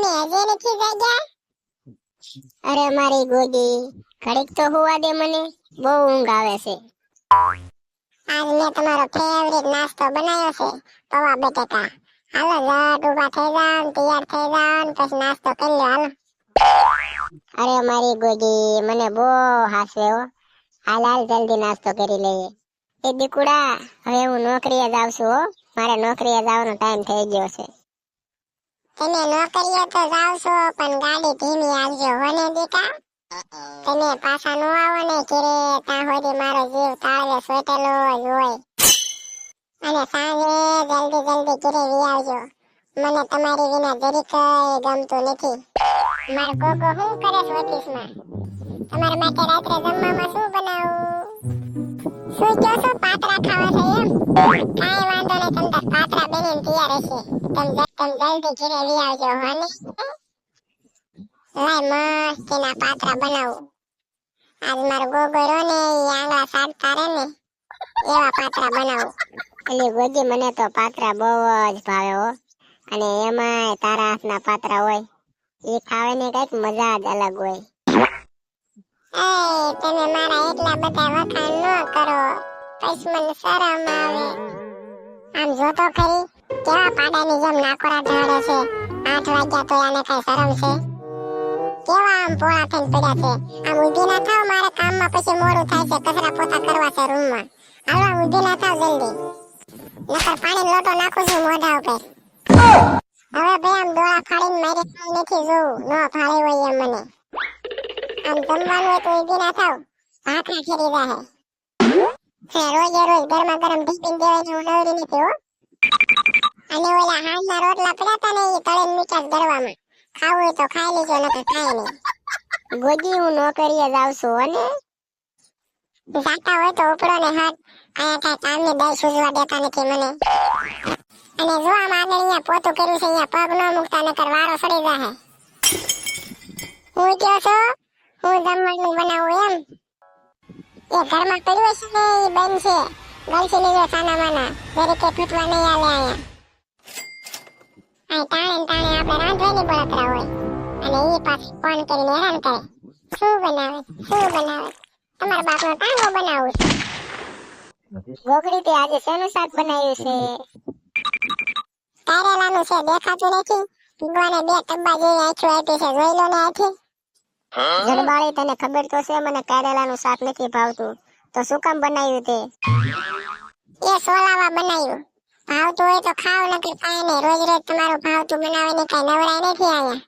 તમે હજી નથી જાગ્યા? અરે મારી ગોદી ઘડીક તો હોવા દે મને બહુ ઊંઘ આવે છે. આજ મેં તમારો ફેવરેટ નાસ્તો બનાવ્યો છે પૌવા બટેકા. હાલો ઝટ ઊભા થઈ જાઓ ને તૈયાર થઈ જાઓ ને પછી નાસ્તો કરી લો હાલો. અરે મારી ગોદી મને બહુ હાસે હો. હાલ હાલ જલ્દી નાસ્તો કરી લઈએ. એ દીકુડા હવે હું નોકરીએ જાઉં છું હો. મારે નોકરીએ જવાનો ટાઈમ થઈ ગયો છે. તમે નોકરીએ તો જાવશો પણ ગાડી ધીમી આવજો હોને દીકા? તમે પાછા નો આવો ને ઘરે ત્યાં સુધી મારો જીવ તાળવે સોટેલો જ હોય. અને સાંજે જલ્દી જલ્દી ઘરે વી આવજો. મને તમારી વિના જરીક ગમતું નથી. મારો કોકો શું કરે ઓફિસમાં? તમારા માટે રાત્રે કાંઈ વાંધો નહીં તમ તાર પાતરા બનીને તૈયાર હશે તમ તમ જલ્દી ઘરે લઈ આવજો હોને લાય મસ્ત એના પાતરા બનાવું આજ મારો ગોગરો ને આંગળા સાડતા રહે ને એવા પાતરા બનાવું એટલે ગોજી મને તો પાત્રા બહુ જ ભાવે હો અને એમાંય તારા હાથના પાત્રા હોય એ ખાવાની કંઈક મજા જ અલગ હોય એ તમે મારા એટલા બધા વખાણ ન કરો પછી મને શરમ આવે આમ જોતો ખરી, કેવા પાડાની જેમ નાકોરા ઢળે છે, આઠ વાગ્યા તો આને કઈ શરમ છે? કેવા આમ પોળા થઈને પડ્યા છે? આમ ઊભી ના થાવ મારે કામમાં પછી મોડું થાય છે, કચરા પોતા કરવા છે રૂમમાં. હાલો ઊભી ના થાવ જલ્દી. નકર પાણી લોટો નાખું છું મોઢા ઉપર. હવે ભાઈ, આમ ડોળા ફાડીને મારી સામે નથી જોવું. ન ફાળે હોય એમ મને. આમ જમવાનું હોય તો ઊભી ના થાવ. ભાખરા ખેરી જાહે અને ઓલા હાંજના રોટલા પડ્યા તા ને એ તળીને મીઠા ગરવામાં ખાવું હોય તો ખાઈ લેજો, નકર ખાય નહીં. ગોદી હું નોકરીએ પોતું કર્યું છે, અહીંયા એ ઘરમાં પડ્યું હશે ને એ બંધ છે. ગલસી લીધો સાના માના ફૂટવા નહીં આવે અહીંયા. આ આપણે રાંધવાની બળતરા હોય. અને એ પાછી ફોન કરીને હેરાન કરે. શું બનાવે? શું બનાવે? તમારા બાપનો ટાંગો બનાવું છે? ગોગડી તે આજે શેનું શાક બનાવ્યું છે? કારેલાનું છે દેખાતું નથી. ભગવાને બે ટબ્બા જેવી આંખો આપી છે જોઈ લો ને આથી. જડબાળી તને ખબર તો છે મને કારેલાનું શાક નથી ભાવતું. તો શું કામ બનાવ્યું તે? એ સોલાવા બનાવ્યું. ભાવતું હોય તો ખાવ નકર કાંઈ નહીં. રોજ રોજ તમારું ભાવતું બનાવીને કાંઈ નવરાય નથી અહીંયા